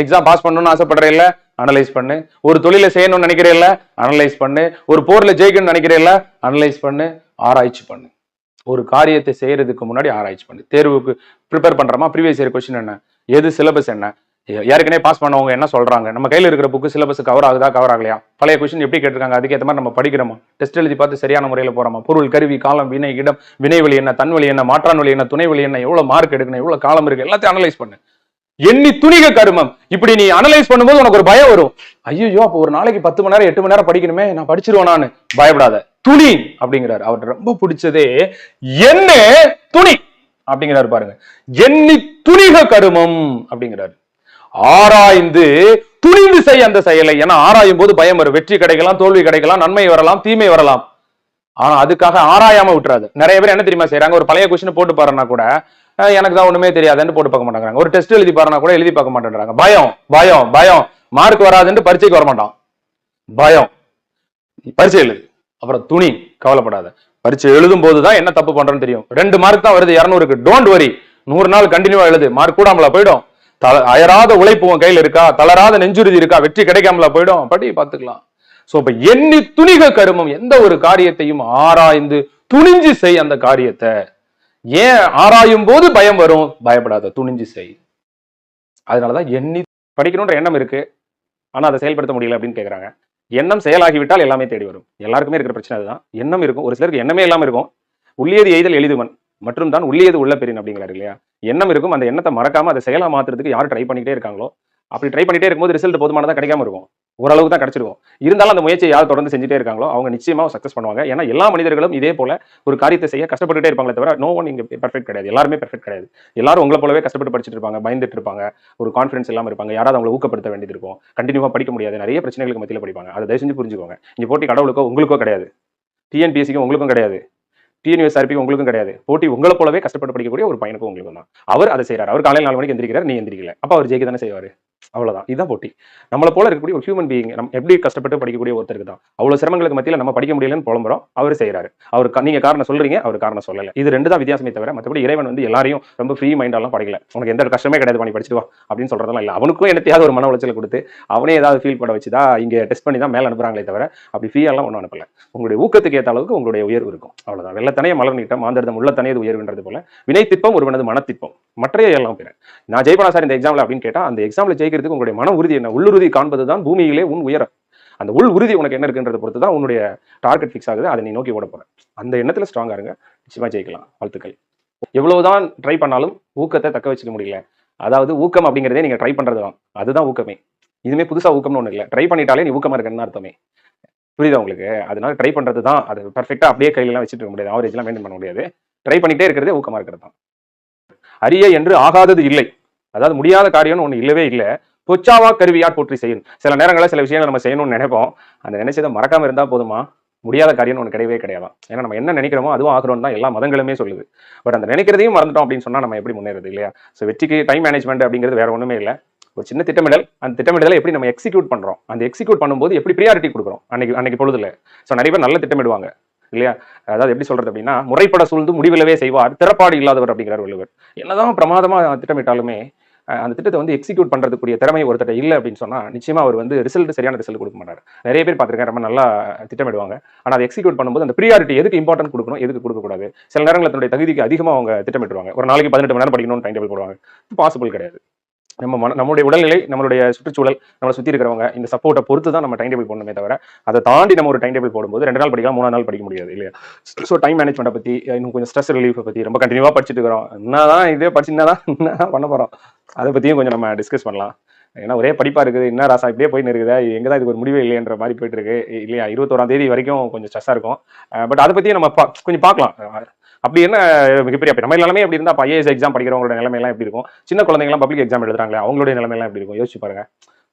Exam pass பண்ணணும்னு ஆசைப்படுற analyse பண்ணு. ஒரு தொழிலை செய்யணும்னு நினைக்கிறதில்ல அனலைஸ் பண்ணு. ஒரு போர்ல ஜெயிக்கணும்னு நினைக்கிறதில்ல அனலைஸ் பண்ணு. ஆராய்ச்சி பண்ணு. ஒரு காரியத்தை செய்யறதுக்கு முன்னாடி ஆராய்ச்சி பண்ணு. தேர்வுக்கு ப்ரிப்பேர் பண்றோமா ப்ரீவியஸ் இயர் கொஸ்டின் என்ன? எது சிலபஸ் என்ன? ஏற்கனவே பாஸ் பண்ணவங்க என்ன சொல்றாங்க? நம்ம கையில் இருக்கிற புக்கு சிலபஸ் கவர் ஆகுதா கவர் ஆகலையா? பழைய கொஸ்டின் எப்படி கேட்டிருக்காங்க? அதுக்கேற்ற மாதிரி நம்ம படிக்கிறோமா? டெஸ்ட் எழுதி பார்த்து சரியான முறையில் போறோமா? பொருள் கருவி காலம் வினை இடம் வினைவழி என்ன? தன்வழி என்ன? மாற்றான் வழி என்ன? துணை வழி என்ன? எவ்வளவு மார்க் எடுக்கணும்? எவ்வளவு காலம் இருக்கு? எல்லாத்தையும் அனலைஸ் பண்ணு. எண்ணி துணிக கருமம். இப்படி நீ அனலைஸ் பண்ணும்போது உனக்கு ஒரு பயம் வரும். ஐயோ அப்போ ஒரு நாளைக்கு பத்து மணி நேரம் எட்டு மணி நேரம் படிக்கணுமே நான் படிச்சிருவேனான்னு பயப்படாத. துணி அப்படிங்கிறாரு. அவர் ரொம்ப பிடிச்சதே என்ன துணி அப்படிங்கிறாரு பாருங்க. எண்ணி துணிக கருமம் அப்படிங்கிறாரு. ஆராய்ந்து துணிந்து செய் அந்த செயலை. ஏன்னா ஆராயும் போது பயம் வரும். வெற்றி கிடைக்கலாம் தோல்வி கிடைக்கலாம் நன்மை வரலாம் தீமை வரலாம். ஆனா அதுக்காக ஆராயாம விட்டுறாது. நிறைய பேர் என்ன தெரியுமா செய்யறாங்க ஒரு பழைய கொஸ்டின் போட்டு பாருன்னா கூட எனக்கு தான் ஒண்ணுமே தெரியாதுன்னு போட்டு பார்க்க மாட்டேங்கிறாங்க. ஒரு டெஸ்ட் எழுதி பாருனா கூட எழுதி பார்க்க மாட்டேன்றாங்க. பயம் பயம் பயம். மார்க் வராதுன்னு பரீட்சைக்கு வர மாட்டான். பயம். பரீட்சை எழுது. அப்புறம் துணி கவலைப்படாத. பரீட்சை எழுதும் போதுதான் என்ன தப்பு பண்றேன்னு தெரியும். ரெண்டு மார்க் தான் வருது இரநூறுக்கு. டோன்ட் வரி நூறு நாள் கண்டினியூவா எழுது. மார்க் கூடாமல போயிடும். தள- அயராத உழைப்பு உன் கையில் இருக்கா? தளராத நெஞ்சுறுதி இருக்கா? வெற்றி கிடைக்காமல போயிடும்? படி பார்த்துக்கலாம். சோ இப்ப எண்ணி துணிக கருமம் எந்த ஒரு காரியத்தையும் ஆராய்ந்து துணிஞ்சு செய் அந்த காரியத்தை. ஏன் ஆராயும் போது பயம் வரும்? பயப்படாத துணிஞ்சு செய். அதனாலதான் எண்ணி படிக்கணுன்ற எண்ணம் இருக்கு. ஆனா அதை செயல்படுத்த முடியல அப்படின்னு கேக்குறாங்க. எண்ணம் செயலாகிவிட்டால் எல்லாமே தேடி வரும். எல்லாருக்குமே இருக்கிற பிரச்சனை அதுதான். எண்ணம் இருக்கும். ஒரு சிலருக்கு எண்ணமே இல்லாம இருக்கும். உள்ளியது எய்தல் எளிதுவன் மற்றும் தான் உள்ளியது உள்ள பெரியன் அப்படிங்கிறாரு இல்லையா? எண்ணம் இருக்கும். அந்த எண்ணத்தை மறக்காம அதை செயலா மாத்துறதுக்கு யார் ட்ரை பண்ணிக்கிட்டே இருக்காங்களோ? அப்படி ட்ரை பண்ணிட்டே இருக்கும்போது ரிசல்ட் போதுமானதா கிடைக்காம இருக்கும். ஓரளவுக்கு தான் கிடைச்சிருக்கும். இருந்தாலும் அந்த முயற்சியை யார் தொடர்ந்து செஞ்சுட்டே இருக்காங்களோ அவங்க நிச்சயமா சக்ஸஸ் பண்ணுவாங்க. ஏன்னா எல்லா மனிதர்களும் இதே போல ஒரு காரியத்தை செய்ய கஷ்டப்பட்டுட்டே இருப்பாங்களே தவிர நோ ஒன் இங்கே பெர்ஃபெக்ட் கிடையாது. எல்லாருமே பெர்ஃபெக்ட் கிடையாது. எல்லாரும் உங்களை போலவே கஷ்டப்பட்டு படிச்சுட்டு இருப்பாங்க பயந்துட்டு இருப்பாங்க ஒரு கான்ஃபிடன்ஸ் இல்லாமல் இருப்பாங்க. யாராவது அவங்களை ஊக்கப்படுத்த வேண்டியது இருக்கும். கண்டினியூவாக படிக்க முடியாது. நிறைய பிரச்சனைகளுக்கு மத்தியில் படிப்பாங்க. அதை தயவு செஞ்சு புரிஞ்சுக்கோங்க. இங்கே போட்டி கடவுளுக்கோ உங்களுக்கோ கிடையாது. டிஎன்பிஎஸ்சிக்கும் உங்களுக்கும் கிடையாது. டிஎன்யூஎஸ்ஆர்பிக்கும் உங்களுக்கும் கிடையாது. போட்டி உங்களை போலவே கஷ்டப்பட்டு படிக்கக்கூடிய ஒரு பையனுக்கும் உங்களுக்கும் தான். அவர் அதை செய்றாரு. அவர் காலையில் நாலு மணிக்கு எந்திரிக்கிறார் நீ எந்திரிக்கல. அப்போ அவர் ஜெயிக்க தானே செய்வார். அவ்வளவுதான். இதுதான் போட்டி. நம்மளை போல இருக்கக்கூடிய ஒரு ஹியூமன் பீயிங் நம்ம எப்படி கஷ்டப்பட்டு படிக்கக்கூடிய ஒருத்தருக்கு தான். அவ்வளவு சிரமங்களுக்கு மத்தியில் நம்ம படிக்க முடியலன்னு புலம்புறோம். அவர் செய்றாரு. அவர் நீங்க காரணம் சொல்றீங்க அவர் காரணம் சொல்லலை. இது ரெண்டு தான் வித்தியாசமே தவிர மற்றபடி இறைவன் வந்து எல்லாரையும் ரொம்ப ஃப்ரீ மைண்டாலாம் படிக்கல. உனக்கு எந்த கஷ்டமே கிடையாது பண்ணி படிச்சுட்டு வா அப்படின்னு சொல்றதெல்லாம் இல்லை. அவனுக்கும் என்னத்தையாவது ஒரு மன உளைச்சல் கொடுத்து அவனே ஏதாவது ஃபீல் பண்ண வச்சுதான் இங்க டெஸ்ட் பண்ணி தான் மேல அனுப்புறாங்களே தவிர அப்படி ஃப்ரீயெல்லாம் ஒன்றும் அனுப்பல. உங்களுடைய ஊக்கத்துக்கு ஏற்ற அளவுக்கு உங்களுடைய உயர்வு இருக்கும். அவ்வளவுதான். வெள்ளத்தனைய மலர் நீட்டம் மாந்தர்தம் உள்ளத்தனையது உயர்வுன்றது போல வினைத்திற்பம் ஒருவனது மனத்திப்பம். மற்றைய எல்லாம் பிற. நான் ஜெயிப்பனா சார் இந்த எக்ஸாம்ல அப்படின்னு கேட்டா அந்த எக்ஸாம்ல ஜெயிக்கிறதுக்கு உங்களுடைய மன உறுதி என்ன? உள்ளுறுதி காண்பது தான் பூமியிலே உன் உயரம். அந்த உள் உறுதி உனக்கு என்ன இருக்குன்றத பொறுத்து தான் உன்னுடைய டார்கெட் ஃபிக்ஸ் ஆகுது. அதை நீ நோக்கி ஓட போற. அந்த எண்ணத்துல ஸ்ட்ராங்கா இருங்க. நிச்சயமா ஜெயிக்கலாம். வாழ்த்துக்கள். எவ்வளவுதான் ட்ரை பண்ணாலும் ஊக்கத்தை தக்க வச்சுக்க முடியல. அதாவது ஊக்கம் அப்படிங்கிறதே நீங்க ட்ரை பண்றது தான். அதுதான் ஊக்கமே. இதுமே புதுசா ஊக்கம்னு ஒண்ணு இல்லை. ட்ரை பண்ணிட்டாலே நீ ஊக்கமா இருக்கன்னு அர்த்தமே. புரியுதா உங்களுக்கு? அதனால ட்ரை பண்றது தான். அது பர்ஃபெக்டா அப்படியே கையில எல்லாம் வச்சுட்டு இருக்க முடியாது. ஆவரேஜ்லாம் மெயின்டைன் பண்ண முடியாது. ட்ரை பண்ணிட்டே இருக்கிறதே ஊக்கமா இருக்கிறது தான். அரிய என்று ஆகாதது இல்லை. அதாவது முடியாத காரியம்னு ஒண்ணு இல்லவே இல்லை. பொச்சாவா கருவியாட் போற்றி செய்யும். சில நேரங்களில் சில விஷயங்கள் நம்ம செய்யணும்னு நினைப்போம். அந்த நினைச்சதை மறக்காம இருந்தா போதுமா? முடியாத காரியம் ஒன்று கிடையவே கிடையாது. ஏன்னா நம்ம என்ன நினைக்கிறோமோ அதுவும் ஆகிறோம் தான் எல்லா மதங்களுமே சொல்லுது. பட் அந்த நினைக்கிறதையும் மறந்துட்டோம் அப்படின்னு சொன்னா நம்ம எப்படி முன்னேறது இல்லையா? ஸோ வெற்றிக்கு டைம் மேனேஜ்மெண்ட் அப்படிங்கிறது வேற ஒண்ணுமே இல்லை. ஒரு சின்ன திட்டமிடல். அந்த திட்டமிடலை எப்படி நம்ம எக்ஸிக்யூட் பண்றோம்? அந்த எக்ஸிக்யூட் பண்ணும்போது எப்படி ப்ரியாரிட்டி கொடுக்குறோம்? அன்னைக்கு அன்னைக்கு பொழுதுல. ஸோ நிறைய பேர் நல்ல திட்டமிடுவாங்க. இல்லையா? அதாவது எப்படி சொல்றது அப்படின்னா முறைப்பட சூழ்ந்து முடிவிலவே செய்வார். திறப்பாடு இல்லாதவர் அப்படிங்கிறார் வள்ளுவர். என்னதான் பிரமாதமா திட்டமிட்டாலுமே அந்த திட்டத்தை வந்து எக்ஸிக்யூட் பண்ணுறதுக்குரிய திறமை ஒருத்தர் இல்லை அப்படின்னு சொன்னா நிச்சயமா அவர் வந்து ரிசல்ட் சரியான ரிசல்ட் கொடுக்க மாட்டார். நிறைய பேர் பார்த்துருக்கேன் ரொம்ப நல்லா திட்டமிடுவாங்க. ஆனால் அதை எக்ஸிக்யூட் பண்ணும்போது அந்த ப்ரியாரிட்டி எதுக்கு இம்பார்ட்டன்ட் கொடுக்கணும் எதுக்கு கொடுக்கக்கூடாது? சில நேரங்களில் தன்னுடைய தகுதிக்கு அதிகமாக அவங்க திட்டமிட்டுருவாங்க. ஒரு நாளைக்கு பதினெட்டு மணி நேரம் படிக்கணும்னு டைம் டேபிள் போடுவாங்க பாசிபிள் கிடையாது. நம்ம மன நம்மளுடைய உடல்நிலை நம்மளுடைய சுற்றுச்சூழல் நம்மளை சுற்றி இருக்கிறவங்க இந்த சப்போர்ட்டை பொறுத்து தான் நம்ம டைம் டேபிள் போடணுமே தவிர அதை தாண்டி நம்ம ஒரு டைம் டேபிள் போடும்போது ரெண்டு நாள் படிக்கலாம் மூணு நாள் படிக்க முடியாது இல்லையா? ஸோ டைம் மேனேஜ்மெண்ட்டை பற்றி இன்னும் கொஞ்சம் ஸ்ட்ரெஸ் ரிலீஃபை பற்றி ரொம்ப கண்டினியூவாக படிச்சுட்டு இருக்கிறோம். என்னதான் இதே படிச்சு என்னதான் என்னதான் பண்ண போகிறோம் அதை பற்றியும் கொஞ்சம் நம்ம டிஸ்கஸ் பண்ணலாம். ஏன்னா ஒரே படிப்பா இருக்குது என்ன ராசா இப்படியே போயின்னு இருக்குதா எங்கே தான் இதுக்கு ஒரு முடிவே இல்லைன்ற மாதிரி போயிட்டு இருக்கு இல்லையா? இருபத்தோராம் தேதி வரைக்கும் கொஞ்சம் ஸ்ட்ரெஸ்ஸாக இருக்கும். பட் அதை பற்றியும் நம்ம பா- கொஞ்சம் பார்க்கலாம். அப்படி என்ன மிகப்பெரிய நம்ம நிலைமை அப்படி இருந்தா ஐஏஎஸ் எக்ஸாம் படிக்கிறவங்களோட நிலைமையெல்லாம் எப்படி இருக்கும்? சின்ன குழந்தைங்களாம் பப்ளிக் எக்ஸாம் எழுதுறாங்களே அவங்களுடைய நிலைமையெல்லாம் எப்படி இருக்கும்? யோசிச்சு பாருங்க.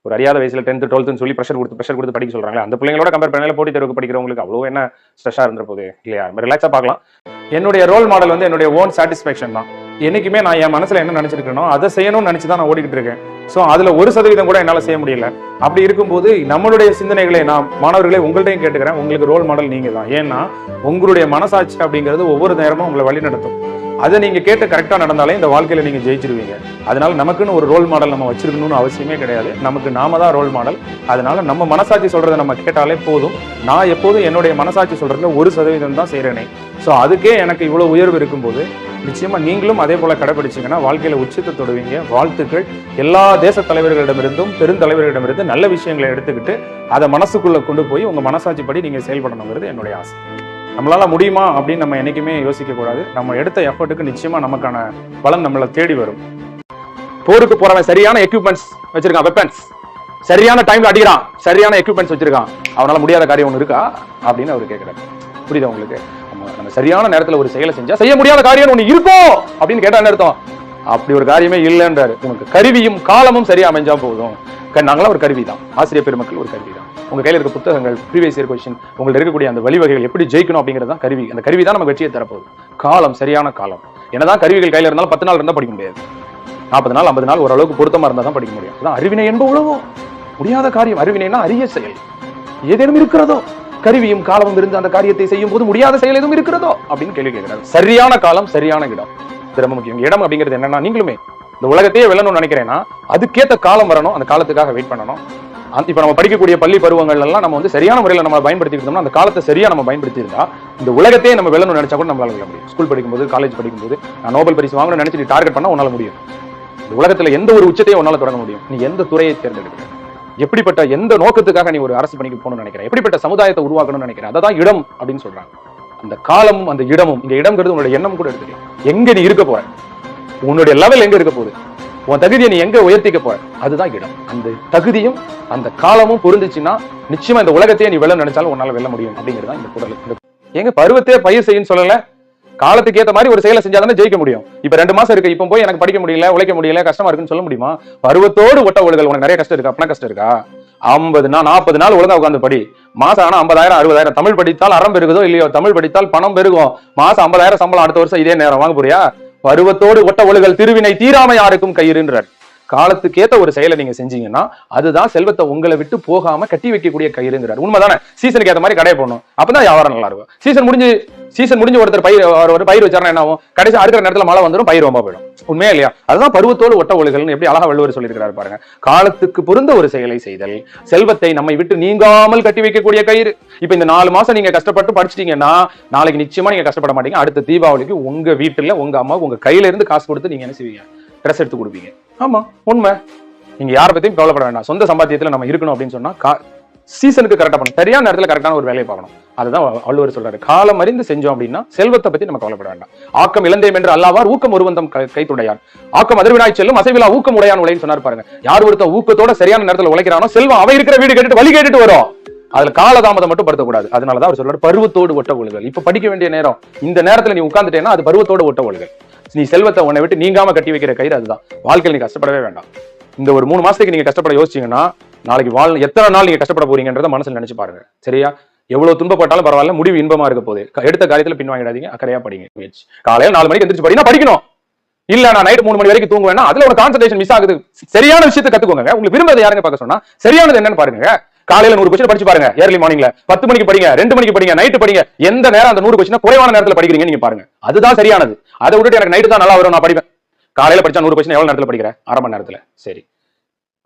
ஒரு அறியாத வயசுல டென்த் டுவெல்த்னு சொல்லி ப்ரெஷர் கொடுத்து ப்ரெஷர் கொடுத்து படிக்க சொல்றாங்களே அந்த பிள்ளைங்களோட கம்பேர் பண்ணல போட்டி தேர்வுக்கு படிக்கிறவங்களுக்கு அவ்வளோ என்ன ஸ்ட்ரெஸ்ஸாக இருந்த இல்லையா? ரிலாக்ஸாக பார்க்கலாம். என்னுடைய ரோல் மாடல் வந்து என்னுடைய ஓன் சாட்டிஸ்ஃபேக்ஷன் தான். என்னைக்குமே நான் என் மனசில் என்ன நினச்சிருக்கேனோ அதை செய்யணும்னு நினச்சி தான் நான் ஓடிக்கிட்டு இருக்கேன். ஸோ அதில் ஒரு சதவீதம் கூட என்னால் செய்ய முடியல. அப்படி இருக்கும்போது நம்மளுடைய சிந்தனைகளை நான் மாணவர்களே உங்கள்ட்டையும் கேட்டுக்கிறேன். உங்களுக்கு ரோல் மாடல் நீங்கள் தான் ஏன்னா உங்களுடைய மனசாட்சி அப்படிங்கிறது ஒவ்வொரு நேரமும் உங்களை வழி நடத்தும் அதை நீங்கள் கேட்டு கரெக்டாக நடந்தாலே இந்த வாழ்க்கையில் நீங்கள் ஜெயிச்சிருவீங்க. அதனால நமக்குன்னு ஒரு ரோல் மாடல் நம்ம வச்சிருக்கணும்னு அவசியமே கிடையாது. நமக்கு நாம தான் ரோல் மாடல் அதனால நம்ம மனசாட்சி சொல்கிறத நம்ம கேட்டாலே போதும். நான் எப்போதும் என்னுடைய மனசாட்சி சொல்கிறதுல ஒரு சதவீதம் தான் செய்கிறேனே ஸோ அதுக்கே எனக்கு இவ்வளோ உயர்வு இருக்கும்போது நிச்சயமா நீங்களும் அதே போல கடைபிடிச்சீங்கன்னா வாழ்க்கையில் உச்சத்தை தொடுவீங்க. வாழ்த்துக்கள். எல்லா தேச தலைவர்களிடமிருந்தும் பெருந்தலைவர்களிடமிருந்து நல்ல விஷயங்களை எடுத்துக்கிட்டு அதை மனசுக்குள்ளே கொண்டு போய் உங்க மனசாட்சிப்படி நீங்கள் செயல்படணுங்கிறது என்னுடைய ஆசை. நம்மளால முடியுமா அப்படின்னு நம்ம என்னைக்குமே யோசிக்கக்கூடாது நம்ம எடுத்த எஃபர்ட்டுக்கு நிச்சயமாக நமக்கான பலன் நம்மளை தேடி வரும். போருக்கு போகிறவன் சரியான எக்யூப்மெண்ட்ஸ் வச்சுருக்கான் வெப்பன்ஸ் சரியான டைம்ல அடிக்கிறான். சரியான எக்யூப்மெண்ட்ஸ் வச்சிருக்கான். அவனால முடியாத காரியம் ஒன்று இருக்கா? அப்படின்னு அவர் கேட்கிறாரு புரியுதா உங்களுக்கு? நம்ம நம்ம சரியான நேரத்துல ஒரு செயலை செஞ்சா செய்ய முடியாத காரியம் ஒன்று இருக்கும் அப்படின்னு கேட்டா என்ன அர்த்தம்? அப்படி ஒரு காரியமே இல்லைன்றாரு. உனக்கு கருவியும் காலமும் சரியா அமைஞ்சா போதும். நாங்களாம் ஒரு கருவி தான் ஆசிரியர் பெருமக்கள் ஒரு கருவி தான் உங்க கையில இருக்க புத்தகங்கள் ப்ரீவியஸ் இயர் கொஸ்டின் உங்களுக்கு இருக்கக்கூடிய அந்த வழிவகைகள் எப்படி ஜெயிக்கணும் அப்படிங்கிறது தான் கருவி. அந்த கருவி தான் நமக்கு வெற்றியை தரப்போகுது. காலம் சரியான காலம். என்னதான் கருவிகள் கையில இருந்தாலும் பத்து நாள் இருந்தா படிக்க முடியாது. நாற்பது நாள் ஐம்பது நாள் ஓரளவுக்கு பொருத்தமா இருந்தா தான் படிக்க முடியும். அதான் அறிவினை என்ப உழவோ முடியாத காரியம். அறிவினைனா அரிய செயல். ஏதேனும் இருக்கிறதோ. கருவியும் காலமும் இருந்து அந்த காரியத்தை செய்யும் போது முடியாத செயல் எதுவும் இருக்கிறதோ அப்படின்னு கேள்வி கேட்கிறார். சரியான காலம் சரியான இடம். இது ரொம்ப முக்கியம். இடம் அப்படிங்கிறது என்னன்னா நீங்களுமே இந்த உலகத்தையே வெல்லணும்னு நினைக்கிறேன்னா அதுக்கேத்த காலம் வரணும். அந்த காலத்துக்காக வெயிட் பண்ணணும். அந்த- நம்ம படிக்கக்கூடிய பள்ளி பருவங்கள் எல்லாம் நம்ம வந்து சரியான முறையில் நம்ம பயன்படுத்திக்கிட்டோம்னா அந்த காலத்தை சரியா நம்ம பயன்படுத்தியிருந்தா இந்த உலகத்தையே நம்ம வெல்லணும்னு நினைச்சா கூட நம்மளால வெல்ல முடியும். ஸ்கூல் படிக்கும்போது காலேஜ் படிக்கும்போது நான் நோபல் பரிசு வாங்கணும்னு நினைச்சிட்டு டார்கெட் பண்ணால் உன்னால முடியும். இந்த உலகத்துல எந்த ஒரு உச்சத்தையும் உன்னால தொடங்க முடியும். நீ எந்த துறையை தேர்ந்தெடுக்கிறேன் எப்படிப்பட்ட எந்த நோக்கத்துக்காக நீ ஒரு அரசு பணிக்கு போகணும்னு நினைக்கிற? எப்படிப்பட்ட சமுதாயத்தை உருவாக்கணும்னு நினைக்கிற? அதான் இடம் அப்படின்னு சொல்றாங்க. அந்த காலமும் அந்த இடமும் இந்த இடம்ங்கிறது உன்னோட எண்ணம் கூட எடுத்துக்கலாம் எங்க நீ இருக்க போற? உன்னுடைய லெவல் எங்க இருக்க போகுது? உன் தகுதியை நீ எங்க உயர்த்திக்க போற? அதுதான் இடம். அந்த தகுதியும் அந்த காலமும் பொருந்துச்சுன்னா நிச்சயமா இந்த உலகத்தையே நீ வெள்ள நினைச்சாலும் உன்னால வெல்ல முடியும் அப்படிங்கிறது தான் இந்த குரல். எங்க பருவத்தையே பயிர் செய்யுன்னு சொல்லல? காலத்துக்கு ஏத்த மாதிரி ஒரு செயலை செஞ்சாதானே ஜெயிக்க முடியும். இப்ப ரெண்டு மாசம் இருக்கு இப்ப போய் எனக்கு படிக்க முடியல உழைக்க முடியல கஷ்டமா இருக்குன்னு சொல்ல முடியுமா? பருவத்தோடு ஒட்ட ஒழுகல் உனக்கு நிறைய கஷ்டம் இருக்கா? அப்பனா கஷ்டம் இருக்கா? ஐம்பது நாள் நாற்பது நாள் ஒழுங்கா உட்காந்து படி. மாசம் ஆனா ஐம்பதாயிரம் அறுபதாயிரம் தமிழ் படித்தால் அறம் பெருகுதோ இல்லையோ? தமிழ் படித்தால் பணம் பெருகும். மாசம் ஐம்பதாயிரம் சம்பளம் அடுத்த வருஷம் இதே நேரம் வாங்க போறியா? பருவத்தோடு ஒட்ட ஒழுகல் திருவினை தீராமை யாருக்கும் கயிறுன்றார் காலத்துக்கேத்த ஒரு செயலை நீங்க செஞ்சீங்கன்னா அதுதான் செல்வத்தை உங்களை விட்டு போகாம கட்டி வைக்கக்கூடிய கயிறுங்கிறார். உண்மைதானே? சீசனுக்கு ஏத்த மாதிரி கடையை போடணும். அப்பதான் வியாபாரம் நல்லா இருக்கும். சீசன் முடிஞ்சு சீசன் முடிஞ்சு ஒருத்தர் பயிர் ஒரு- ஒரு பயிர் வச்சாருன்னா என்ன ஆகும்? கடைசி அடுக்கிற நேரத்துல மழை வந்துடும் பயிர் ரொம்ப போயிடும். உண்மையா இல்லையா? அதுதான் பருவத்தோடு ஒட்ட ஒழுகல்னு எப்படி அழகா வள்ளுவர் சொல்லியிருக்கிறார் பாருங்க. காலத்துக்கு பொருந்த ஒரு செயலை செய்தல் செல்வத்தை நம்மை விட்டு நீங்காமல் கட்டி வைக்கக்கூடிய கயிறு. இப்ப இந்த நாலு மாசம் நீங்க கஷ்டப்பட்டு படிச்சிட்டீங்கன்னா நாளைக்கு நிச்சயமா நீங்க கஷ்டப்பட மாட்டீங்க. அடுத்த தீபாவளிக்கு உங்க வீட்டுல உங்க அம்மா உங்க கையில இருந்து காசு கொடுத்து நீங்க என்ன செய்வீங்க? ட்ரெஸ் எடுத்து கொடுப்பீங்க. ஆமா உண்மை. நீங்க யாரை பத்தியும் கவலைப்பட வேண்டாம். சொந்த சம்பாத்தியத்துல நம்ம இருக்கணும் அப்படின்னு சொன்னா கா- சீசனுக்கு கரெக்டா பண்ணணும். சரியான நேரத்துல கரெக்டான ஒரு வேலையை பார்க்கணும். அதுதான் வள்ளுவர் சொல்றாரு. காலம் அறிந்து செஞ்சோம் அப்படின்னா செல்வத்தை பத்தி நம்ம கவலைப்பட வேண்டாம். ஆக்கம் இழந்தேம் என்று அல்லாவார் ஊக்கம் ஒருவந்தம் கைத்துடையார். ஆக்கம் அதிர்வினாய் செல்லும் அசைவிலா ஊக்கம் உடையான் உலைன்னு சொன்னார் பாருங்க. யார் ஒருத்தன் ஊக்கத்தோட சரியான நேரத்துல உழைக்கிறானோ செல்வம் அவன் இருக்கிற வீடு கேட்டுட்டு வழி கேட்டுட்டு வரும். அதுல காலதாமதம் மட்டும் படுத்தக்கூடாது. அதனாலதான் அவர் சொல்றாரு பருவத்தோடு ஒட்ட ஒழுகல். இப்ப படிக்க வேண்டிய நேரம் இந்த நேரத்துல நீ உட்கார்ந்துட்டேன்னா அது பருவத்தோடு ஒட்ட ஒழுகல். நீ செல்வத்தை உன்னை விட்டு நீங்காம கட்டி வைக்கிற கயிறு அதுதான். வாழ்க்கையில் நீ கஷ்டப்படவே வேண்டாம். இந்த ஒரு மூணு மாசத்துக்கு நீங்க கஷ்டப்பட யோசிச்சீங்கன்னா நாளைக்கு வாழ் எத்தனை நாள் நீங்க கஷ்டப்பட போறீங்கன்றத மனசுல நினைச்சு பாருங்க. சரியா? எவ்வளவு துன்பப்பட்டாலும் பரவாயில்ல முடிவு இன்பமா இருக்க போகுது. எடுத்த காரியத்துல பின்வாங்கிடாதீங்க அக்கறையா படிங்க. முயற்சி காலையில நாலு மணிக்கு எந்திரிச்சு படினா படிக்கணும். இல்ல நான் நைட் மூணு மணி வரைக்கும் தூங்குவேன்னா அதுல ஒரு கான்சன்ட்ரேஷன் மிஸ் ஆகுது. சரியான விஷயத்தை கத்துக்கோங்க. உங்களுக்கு விரும்புறது யாருங்க பார்க்க சொன்னா சரியானது என்னன்னு பாருங்க. காலையில நூறு கொஸ்டின் படிச்சு பாருங்க ஏர்லி மார்னிங்ல பத்து மணிக்கு படிங்க ரெண்டு மணிக்கு படிங்க நைட்டு படிங்க எந்த நேரம் அந்த நூறு கொஸ்டின் குறைவான நேரத்துல படிக்கிறீங்க நீங்க பாருங்க. அதுதான் சரியானது. அதை விட்டுட்டு எனக்கு நைட்டு தான் நல்லா வரும் நான் படிப்பேன். காலையில படிச்சா நூறு கொஸ்டின் எவ்வளவு நேரத்துல படிக்கிறேன்? அரை மணி நேரத்தில். சரி.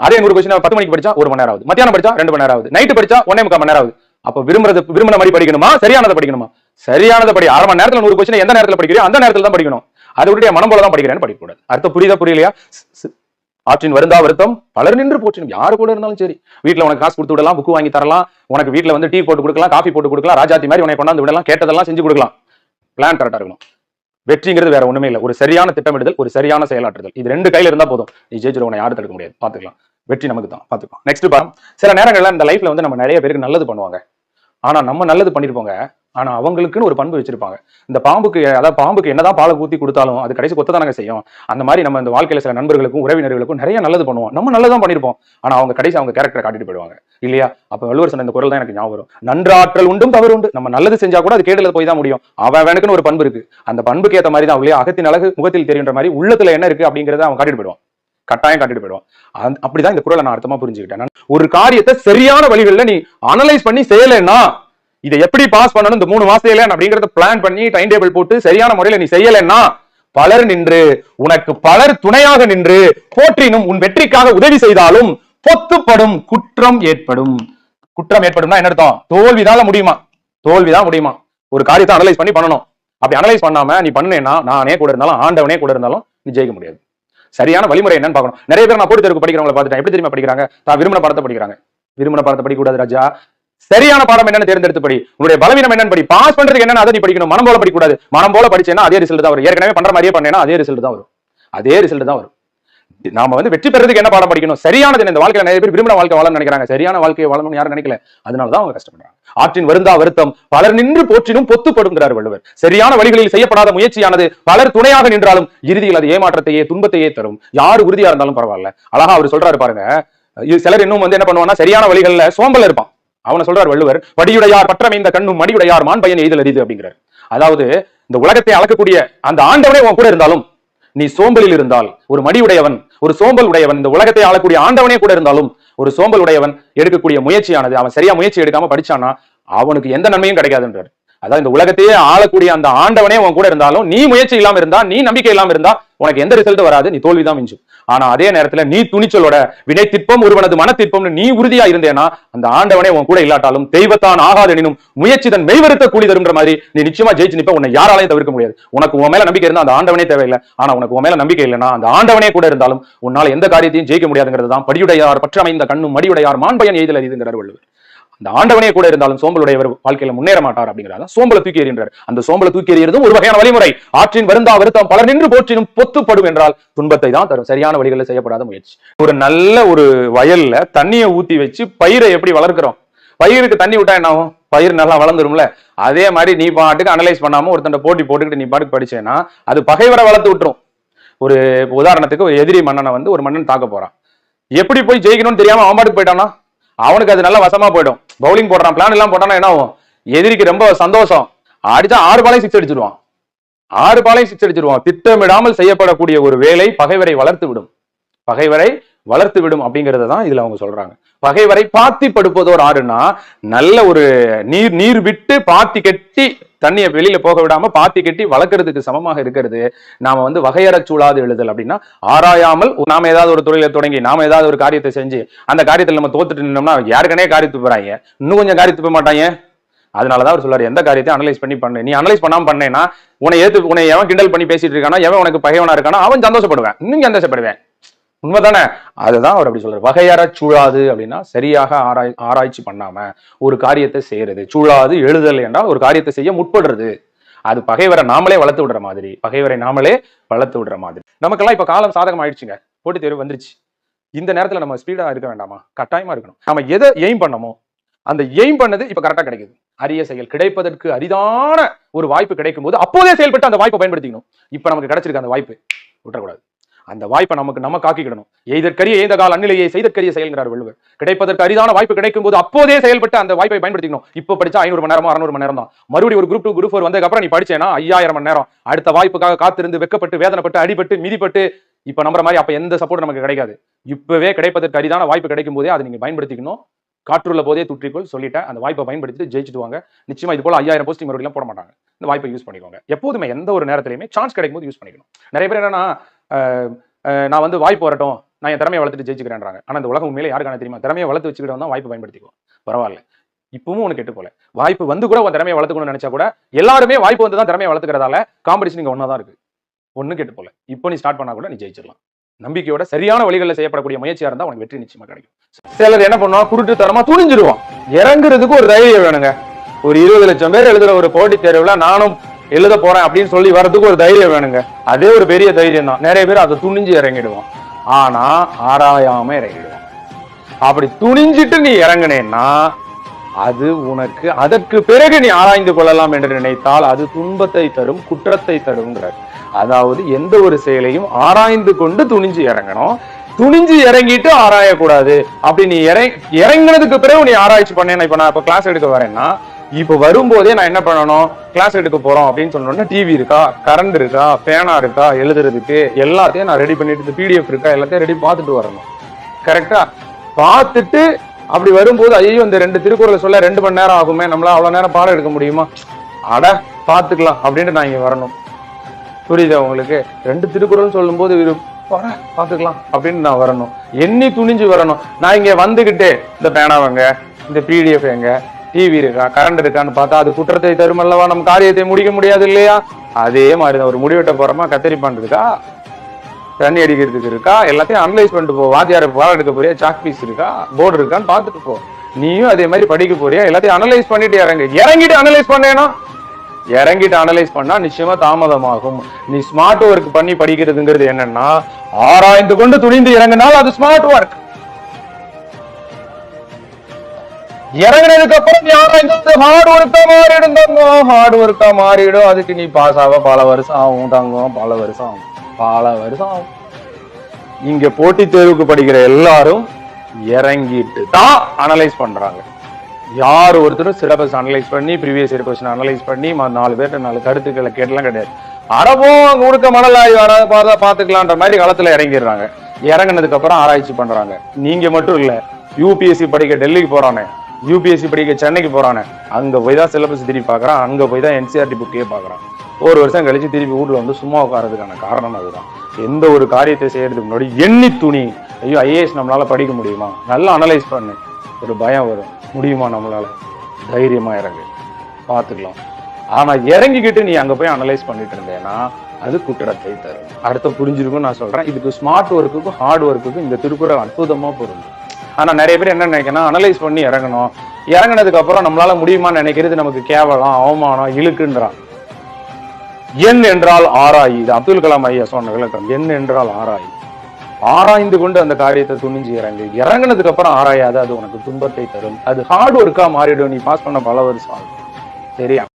அதே நூறு கொஸ்டின் பத்து மணிக்கு படிச்சா ஒரு மணி நேரம் ஆகுது. மத்தியானம் படிச்சா ரெண்டு மணி நேரம் ஆகுது. நைட்டு படிச்சா ஒன்னே முக்கால் மணி நேரம் ஆகுது. அப்ப விரும்புறது விரும்பின மாதிரி படிக்கணுமா? சரியானதை படிக்கணுமா? சரியானதை படி அரை மணி நேரத்துல நூறு கொஸ்டின் எந்த நேரத்துல படிக்கிறியோ அந்த நேரத்துல தான் படிக்கணும். அதை விட்டு மனம் போல தான் படிக்கிறேன்னு படிக்கக்கூடாது. அடுத்த புரியுதா புரியலையா? ஆற்றின் வருந்தா வருத்தம். பலர் நின்று போற்றினும். யாரு கூட இருந்தாலும் சரி. வீட்டுல உனக்கு காசு கொடுத்து விடலாம் புக்கு வாங்கி தரலாம் உனக்கு வீட்ல வந்து டீ போட்டு கொடுக்கலாம் காஃபி போட்டு கொடுக்கலாம் ராஜாத்தி மாதிரி உனக்கு கொண்டாந்து விடலாம் கேட்டதெல்லாம் செஞ்சு கொடுக்கலாம். பிளான் கரெக்டா இருக்கணும். வெற்றிங்கிறது வேற ஒண்ணுமே இல்லை. ஒரு சரியான திட்டமிடுதல் ஒரு சரியான செயலாற்றுதல். இது ரெண்டு கையில இருந்தா போதும். நீ ஜெயிச்சிரு உன்னை யாரும் தடுக்க முடியாது. பாத்துக்கலாம். வெற்றி நமக்கு தான். பாத்துக்கலாம். நெக்ஸ்ட் பாரம் சில நேரங்கள்ல இந்த லைஃப்ல வந்து நம்ம நிறைய பேருக்கு நல்லது பண்ணுவாங்க. ஆனா நம்ம நல்லது பண்ணிருப்போங்க ஆனா அவங்களுக்குன்னு ஒரு பண்பு வச்சிருப்பாங்க. இந்த பாம்புக்கு அதாவது பாம்புக்கு என்னதான் பாலை ஊத்தி கொடுத்தாலும் அது கடைசி கொத்ததானங்க செய்யும். அந்த மாதிரி நம்ம இந்த வாழ்க்கையில சில நண்பர்களுக்கும் உறவினர்களுக்கும் நிறைய நல்லது பண்ணுவோம். நம்ம நல்லதான் பண்ணிருப்போம். ஆனா அவங்க கடைசி அவங்க கேரக்டரை காட்டிட்டு போயிடுவாங்க. இல்லையா? அப்ப வள்ளுவர் சொன்ன இந்த குரல் தான் எனக்கு ஞாபகம் வரும். நன்றாற்றல் உண்டும் தவறு உண்டு. நம்ம நல்லது செஞ்சா கூட அது கேடுல போய் தான் முடியும். அவன் அவனுக்குன்னு ஒரு பண்பு இருக்கு. அந்த பண்புக்கு ஏற்ற மாதிரி தான் இல்லையா அகத்தின் அழகு முகத்தில் தெரியுன்ற மாதிரி உள்ளத்துல என்ன இருக்கு அப்படிங்கறத அவன் காட்டிட்டு போயிடுவான். கட்டாயம் காட்டிட்டு போயிடுவான். அப்படிதான் இந்த குரலை நான் அர்த்தமா புரிஞ்சுக்கிட்டேன். நான் ஒரு காரியத்தை சரியான வழிகளில் நீ அனலைஸ் பண்ணி செய்யலைன்னா இதை எப்படி பாஸ் பண்ணணும்? இந்த மூணு மாசத்துல அப்படிங்கறத பிளான் பண்ணி டைம் டேபிள் போட்டு சரியான முறையில நீ செய்யலைன்னா பலர் நின்று உனக்கு பலர் துணையாக நின்று போற்றினும் உன் வெற்றிக்காக உதவி செய்தாலும் பொத்துப்படும் குற்றம் ஏற்படும். குற்றம் ஏற்படும்னா என்ன அர்த்தம்? தோல்விதால முடியுமா? தோல்விதான் முடியுமா? ஒரு காரியத்தை அனலைஸ் பண்ணி பண்ணணும். அப்படி அனலைஸ் பண்ணாம நீ பண்ணேன்னா நானே கூட இருந்தாலும் ஆண்டவனே கூட இருந்தாலும் நீ ஜெயிக்க முடியாது. சரியான வழிமுறை என்னன்னு பார்க்கணும். நிறைய பேர் நான் போட்டு தெருக்கு படிக்கிறவங்களை பார்த்துட்டேன். எப்படி தெரியுமா படிக்கிறாங்க? தான் விரும்பின படத்தை படிக்கிறாங்க. விரும்பின படத்தை படிக்க கூடாது ராஜா. சரியான பாடம் என்னன்னு தேர்ந்தெடுத்து படி உன்னுடைய பலவீனம் என்னன்னு படி பாஸ் பண்றதுக்கு என்னன்னு அதை நீ படிக்கணும்? மனம் போல படிக்க கூடாது மனம் போல படிச்சேன்னா அதே ரிசல்ட் தான் வரும். ஏற்கனவே பண்ற மாதிரியே பண்ணேன்னா அதே ரிசல்ட் தான் வரும். அதே ரிசல்ட் தான் வரும். நாம வந்து வெற்றி பெறதுக்கு என்ன பாடம் படிக்கணும்? சரியானது இந்த வாழ்க்கையில நிறைய பேர் விரும்பின வாழ்க்கை வாழணும்னு நினைக்கிறாங்க. சரியான வாழ்க்கையை வாழணும்னு யாரும் நினைக்கல. அதனாலதான் அவங்க கஷ்டப்படுறாங்க. ஆற்றின் வருந்தா வருத்தம் பலர் நின்று போற்றினும் பொத்துப்படுங்கிறார் வள்ளுவர். சரியான வழிகளில் செய்யப்படாத முயற்சியானது பலர் துணையாக நின்றாலும் இறுதியில் அது ஏமாற்றத்தையே துன்பத்தையே தரும். யார் உறுதியா இருந்தாலும் பரவாயில்ல. அழகா அவர் சொல்றாரு பாருங்க. சிலர் இன்னும் வந்து என்ன பண்ணுவாங்கன்னா சரியான வழிகள்ல சோம்பல் இருப்பான். அவனை சொல்றார் வள்ளுவர் படியுடையார் பற்றமைந்த கண்ணும் மடியுடையார் மான் பையன் எய்தல் அறிது அப்படிங்கிறார். அதாவது இந்த உலகத்தை அளக்கக்கூடிய அந்த ஆண்டவனே உன் கூட இருந்தாலும் நீ சோம்பலில் இருந்தால் ஒரு மடியுடையவன் ஒரு சோம்பல் உடையவன் இந்த உலகத்தை ஆளக்கூடிய ஆண்டவனே கூட இருந்தாலும் ஒரு சோம்பல் உடையவன் எடுக்கக்கூடிய முயற்சியானது அவன் சரியா முயற்சி எடுக்காம படிச்சானா அவனுக்கு எந்த நன்மையும் கிடைக்காதுன்றார். அதாவது இந்த உலகத்தையே ஆளக்கூடிய அந்த ஆண்டவனே உன் கூட இருந்தாலும் நீ முயற்சி இல்லாம இருந்தா நீ நம்பிக்கை இல்லாம இருந்தா உனக்கு எந்த ரிசல்ட் வராது நீ தோல்விதான் மிஞ்சும். ஆனா அதே நேரத்துல நீ துணிச்சலோட வினை திட்பம் ஒருவனது மன திட்பம்னு நீ உறுதியா இருந்தேனா அந்த ஆண்டவனே உன் கூட இல்லாட்டாலும் தெய்வத்தான் ஆகாதெனினும் முயற்சி தன் மெய்வருத்த கூலி தருன்ற மாதிரி நீ நிச்சயமா ஜெயிச்சு நிப்ப உன்னை யாராலையும் தவிர்க்க முடியாது. உனக்கு உன் மேல நம்பிக்கை இருந்தா அந்த ஆண்டவனே தேவையில்லை. ஆனா உனக்கு உன் மேல நம்பிக்கை இல்லைன்னா அந்த ஆண்டவனே கூட இருந்தாலும் உன்னால எந்த காரியத்தையும் ஜெயிக்க முடியாதுங்கிறது தான் படியுடையார் பற்றமைந்த கண்ணும் மடியுடையார் மாண்பயன் எய்தல் அறிதுங்கிறார் வள்ளுவர். இந்த ஆண்டவனே கூட இருந்தாலும் சோம்பலுடையவர் வாழ்க்கையில முன்னேற மாட்டார் அப்படிங்கிறார் சோம்பலை தூக்கி எறிகின்றார். அந்த சோம்பலை தூக்கி எறியறதும் ஒரு வகையான வழிமுறை. ஆற்றின் வருந்தா வருத்தம் பலர் நின்று போற்றினும் பொத்துப்படும் என்றால் துன்பத்தை தான் தரும். சரியான வழிகளில் செய்யப்படாத முயற்சி. ஒரு நல்ல ஒரு வயல்ல தண்ணியை ஊத்தி வச்சு பயிரை எப்படி வளர்க்கிறோம்? பயிருக்கு தண்ணி விட்டா என்ன ஆகும்? பயிர் நல்லா வளர்ந்துரும்ல. அதே மாதிரி நீ பாட்டுக்கு அனலைஸ் பண்ணாம ஒருத்தண்ட போட்டி போட்டுக்கிட்டு நீ பாட்டுக்கு படிச்சேன்னா அது பகைவரை வளர்த்து விட்டுரும். ஒரு உதாரணத்துக்கு ஒரு எதிரி மன்னனை வந்து ஒரு மன்னன் தாக்க போறான். எப்படி போய் ஜெயிக்கணும்னு தெரியாம அவன் பாட்டுக்கு போயிட்டானா? அவனுக்கு அது நல்லா வசமா போயிடும். பவுலிங் போடுறான் பிளான் எல்லாம் போட்டானா என்ன ஆகும்? எதிரிக்கு ரொம்ப சந்தோஷம். அடிச்சா ஆறு பாலையும் சிக்ஸ் அடிச்சிருவான். ஆறு பாலையும் சிக்ஸ் அடிச்சிருவான். திட்டமிடாமல் செய்யப்படக்கூடிய ஒரு வேலை பகைவரை வளர்த்து விடும் பகைவரை வளர்த்து விடும் அப்படிங்கறத தான் இதுல அவங்க சொல்றாங்க. பகைவரை பாத்தி படுப்பதோர் ஆறுனா நல்ல ஒரு நீர் நீர் விட்டு பாத்தி கட்டி தண்ணியை வெளியில போக விடாம பாத்தி கட்டி வளர்க்கறதுக்கு சமமாக இருக்கிறது. நாம வந்து வகையறச் சூழாது எழுதல் அப்படின்னா ஆராயாமல் நாம ஏதாவது ஒரு தொழிலை தொடங்கி நாம ஏதாவது ஒரு காரியத்தை செஞ்சு அந்த காரியத்தில் நம்ம தோத்துட்டு நின்னோம்னா யாருக்கனே காரியத்து போறாங்க இன்னும் கொஞ்சம் காரியத்து போக மாட்டாங்க. அதனாலதான் அவர் சொல்றாரு எந்த காரியத்தையும் அனலைஸ் பண்ணி பண்ணு. நீ அனலைஸ் பண்ணாம பண்ணேன்னா உன்னை ஏத்து உன்னை எவன் கிண்டல் பண்ணி பேசிட்டு இருக்கானா எவன் உனக்கு பகைவனா இருக்கானோ அவன் சந்தோஷப்படுவேன். இன்னும் சந்தோஷப்படுவேன். உண்மைதானே? அதுதான் அவர் அப்படி சொல்றாரு. வகையறச் சூழாது அப்படின்னா சரியாக ஆராய் ஆராய்ச்சி பண்ணாம ஒரு காரியத்தை செய்யறது. சூழாது எழுதல் என்றால் ஒரு காரியத்தை செய்ய முற்படுறது. அது பகைவரை நாமளே வளர்த்து விடுற மாதிரி. பகைவரை நாமளே வளர்த்து விடுற மாதிரி. நமக்கெல்லாம் இப்ப காலம் சாதகம் ஆயிடுச்சுங்க போட்டித் தேர்வு வந்துருச்சு. இந்த நேரத்துல நம்ம ஸ்பீடா இருக்க வேண்டாமா? கட்டாயமா இருக்கணும். நம்ம எதை எய்ம் பண்ணமோ அந்த எய்ம் பண்ணது இப்ப கரெக்டா கிடைக்குது. அரிய செயல் கிடைப்பதற்கு அரிதான ஒரு வாய்ப்பு கிடைக்கும் போது அப்போதே செயல்பட்டு அந்த வாய்ப்பை பயன்படுத்திக்கணும். இப்ப நமக்கு கிடைச்சிருக்க அந்த வாய்ப்பு. விட்டுறக்கூடாது. அந்த வாய்ப்பை நமக்கு நம்ம காக்கிக்கிடணும். எய்தற்கரிய எய்த கால அந்நிலையை செய்தற்கரிய செயல்கிறார் வள்ளுவர். கிடைப்பதற்கு அரிதான வாய்ப்பு கிடைக்கும் போது அப்போதே செயல்பட்டு அந்த வாய்ப்பை பயன்படுத்திக்கணும். இப்போ படிச்சா ஐநூறு மணி நேரமோ அறுநூறு மணி நேரம் தான் மறுபடியும் ஒரு குரூப் டூ குரூப் ஃபோர் வந்ததுக்கு அப்புறம் நீ படிச்சேன்னா ஐயாயிரம் மணி நேரம். அடுத்த வாய்ப்புக்காக காத்திருந்து வெக்கப்பட்டு வேதனைப்பட்டு அடிபட்டு மிதிப்பட்டு இப்ப நம்புற மாதிரி அப்ப எந்த சப்போர்ட் நமக்கு கிடைக்காது. இப்பவே கிடைப்பதற்கு அரிதான வாய்ப்பு கிடைக்கும் போதே அதை நீங்க பயன்படுத்திக்கணும். காற்றுள்ள போதே துற்றிக்கொள் சொல்லிட்டேன். அந்த வாய்ப்பை பயன்படுத்தி ஜெயிச்சுட்டு வாங்க. நிச்சயமா இது போல ஐயாயிரம் போஸ்டிங் மறுபடியும் போட மாட்டாங்க. இந்த வாய்ப்பை யூஸ் பண்ணிக்கோங்க. எப்போதுமே எந்த ஒரு நேரத்திலையுமே சான்ஸ் கிடைக்கும் போது யூஸ் பண்ணிக்கணும். நிறைய பேர் என்னன்னா நான் வந்து வாய்ப்பு வரட்டும். நான் என் திறமையை வளர்த்துட்டு ஜெயிச்சுக்கிறேன்றாங்க. ஆனால் இந்த உலகம் உண்மையிலே யாருக்கான தெரியுமா? திறமையை வளர்த்து வச்சுக்கிட்டு வந்தால் வாய்ப்பு பயன்படுத்திக்கோ பரவாயில்ல. இப்பவும் உனக்கு கெட்டு போல வாய்ப்பு வந்து கூட உன் திறமையை வளர்த்துக்கணும்னு நினைச்சா கூட எல்லாருமே வாய்ப்பு வந்து தான் திறமையை வளர்த்துக்கிறதால காம்படிஷன் இங்கே ஒன்றா தான் இருக்கு. ஒன்றும் கெட்டு போல இப்போ நீ ஸ்டார்ட் பண்ணா கூட நீ ஜெயிச்சிடலாம். நம்பிக்கையோட சரியான வழிகளில் செய்யப்படக்கூடிய முயற்சியாக இருந்தால் உனக்கு வெற்றி நிச்சயமா கிடைக்கும். சிலர் என்ன பண்ணுவான் குருட்டு தரமா துணிஞ்சிருவான். இறங்குறதுக்கு ஒரு தைரியம் வேணுங்க. ஒரு இருபது லட்சம் பேர் எழுதுற ஒரு போட்டித் தேர்வுல நானும் எழுத போறேன் அப்படின்னு சொல்லி வர்றதுக்கு ஒரு தைரியம் வேணுங்க. அதே ஒரு பெரிய தைரியம் தான் நிறைய பேர் அதை துணிஞ்சு இறங்கிடுவோம் ஆனா ஆராயாம இறங்கிடுவோம் அப்படி துணிஞ்சிட்டு நீ இறங்குனேன்னா அது உனக்கு அதற்கு பிறகு நீ ஆராய்ந்து கொள்ளலாம் என்று நினைத்தால் அது துன்பத்தை தரும் குற்றத்தை தரும்ங்கிறார். அதாவது எந்த ஒரு செயலையும் ஆராய்ந்து கொண்டு துணிஞ்சு இறங்கணும். துணிஞ்சு இறங்கிட்டு ஆராயக்கூடாது. அப்படி நீ இறங்கினதுக்கு பிறகு நீ ஆராய்ச்சி பண்ணேன் இப்ப நான் இப்ப கிளாஸ் எடுக்க வரேன்னா இப்போ வரும்போதே நான் என்ன பண்ணணும்? கிளாஸ் எடுக்க போறோம் அப்படின்னு சொன்னோன்னா டிவி இருக்கா? கரண்ட் இருக்கா? பேனா இருக்கா? எழுதுறதுக்கு எல்லாத்தையும் நான் ரெடி பண்ணிட்டு பிடிஎஃப் இருக்கா? எல்லாத்தையும் ரெடி பார்த்துட்டு வரணும். கரெக்டா பார்த்துட்டு அப்படி வரும்போது ஐயோ இந்த ரெண்டு திருக்குறளை சொல்ல ரெண்டு மணி நேரம் ஆகுமே நம்மளால அவ்வளவு நேரம் பாடம் எடுக்க முடியுமா? அட பாத்துக்கலாம் அப்படின்ட்டு நான் இங்க வரணும். புரியுதா உங்களுக்கு? ரெண்டு திருக்குறள் சொல்லும்போது போது பாத்துக்கலாம் அப்படின்னு நான் வரணும். எண்ணி துணிஞ்சு வரணும். நான் இங்க வந்துகிட்டே இந்த பேனாவங்க இந்த பிடிஎஃப் எங்க டிவி இருக்கா? கரண்ட் இருக்கான்னு பார்த்தா அது குற்றத்தை தருமல்லவா? நம்ம காரியத்தை முடிக்க முடியாது இல்லையா? அதே மாதிரிதான். ஒரு முடிவெட்ட போறோமா? கத்தரிப்பான் இருக்கா தண்ணி அடிக்கிறதுக்கு இருக்கா? எல்லாத்தையும் அனலைஸ் பண்ணிட்டு போ. வாத்தியார் பாடம் எடுக்க போறியா? சாக் பீஸ் இருக்கா? போர்டு இருக்கான்னு பார்த்துட்டு போ. நீயும் அதே மாதிரி படிக்க போறியா? எல்லாத்தையும் அனலைஸ் பண்ணிட்டு இறங்கு. இறங்கிட்டு அனலைஸ் பண்ணேனா? இறங்கிட்டு அனலைஸ் பண்ணா நிச்சயமா தாமதமாகும். நீ ஸ்மார்ட் ஒர்க் பண்ணி படிக்கிறதுங்கிறது என்னன்னா ஆராய்ந்து கொண்டு துணிந்து இறங்கினால் அது ஸ்மார்ட் ஒர்க் இறங்கினதுக்கு அப்புறம் நீ ஹார்ட் ஒர்க்கா மாறிடும் தங்கம் ஹார்ட் ஒர்க்கா மாறிடும் அதுக்கு நீ பாஸ் ஆக பல வருஷம் ஆகும் தங்கம் பல வருஷம் ஆகும். பல வருஷம் ஆகும். இங்க போட்டி தேர்வுக்கு படிக்கிற எல்லாரும் இறங்கிட்டு தான் அனலைஸ் பண்றாங்க. யார் ஒருத்தரும் சிலபஸ் அனலைஸ் பண்ணி ப்ரீவியஸ் இயர் கொஸ்டின் அனலைஸ் பண்ணி நாலு பேர்ட்ட நாலு கருத்துக்களை கேட்டலாம் கிடையாது. அறவும் கொடுக்க மணல் ஆய்வு பார்த்தா பாத்துக்கலான்ற மாதிரி களத்துல இறங்கிடுறாங்க. இறங்கினதுக்கு அப்புறம் ஆராய்ச்சி பண்றாங்க. நீங்க மட்டும் இல்ல யூபிஎஸ்சி படிக்க டெல்லிக்கு போறானே. யூபிஎஸ்சி படிக்க சென்னைக்கு போறானே. அங்க போய் தான் சிலபஸ் திருப்பி பார்க்குறான். அங்க போய் தான் என்சிஆர்டி புக்கையே பார்க்குறான். ஒரு வருஷம் கழிச்சு திருப்பி வீட்டுல வந்து சும்மா உட்காரதுக்கான காரணம் அதுதான். எந்த ஒரு காரியத்தை செய்யறதுக்கு முன்னாடி எண்ணி துணி. ஐயோ ஐஏஎஸ் நம்மளால படிக்க முடியுமா? நல்லா அனலைஸ் பண்ணு. ஒரு பயம் வரும். முடியுமா நம்மளால? தைரியமா இறங்கு. பார்த்துக்கலாம். ஆனா இறங்கிக்கிட்டு நீ அங்க போய் அனலைஸ் பண்ணிட்டு இருந்தேன்னா அது குற்றத்தை தரும். அடுத்த புரிஞ்சிருக்கும் நான் சொல்றேன். இதுக்கு ஸ்மார்ட் ஒர்க்குக்கும் ஹார்ட் ஒர்க்குக்கும் இந்த திருக்குறள் அற்புதமா பொருந்தும். ஆனா நிறைய பேர் என்ன நினைக்கணும் அனலைஸ் பண்ணி இறங்கணும். இறங்குனதுக்கு அப்புறம் நம்மளால முடியுமான்னு நினைக்கிறது நமக்கு கேவலம் அவமானம் இழுக்குன்றான். எண் என்றால் ஆராய் இது அப்துல் கலாம் ஐயா சொன்ன விளக்கம். எண் என்றால் ஆராய். ஆராய்ந்து கொண்டு அந்த காரியத்தை துணிஞ்சு இறங்கு. இறங்குனதுக்கு அப்புறம் ஆராயாது அது உனக்கு துன்பத்தை தரும். அது ஹார்ட் ஒர்க்கா மாறிடும். நீ பாஸ் பண்ண பல வருஷம் ஆகும். சரியா?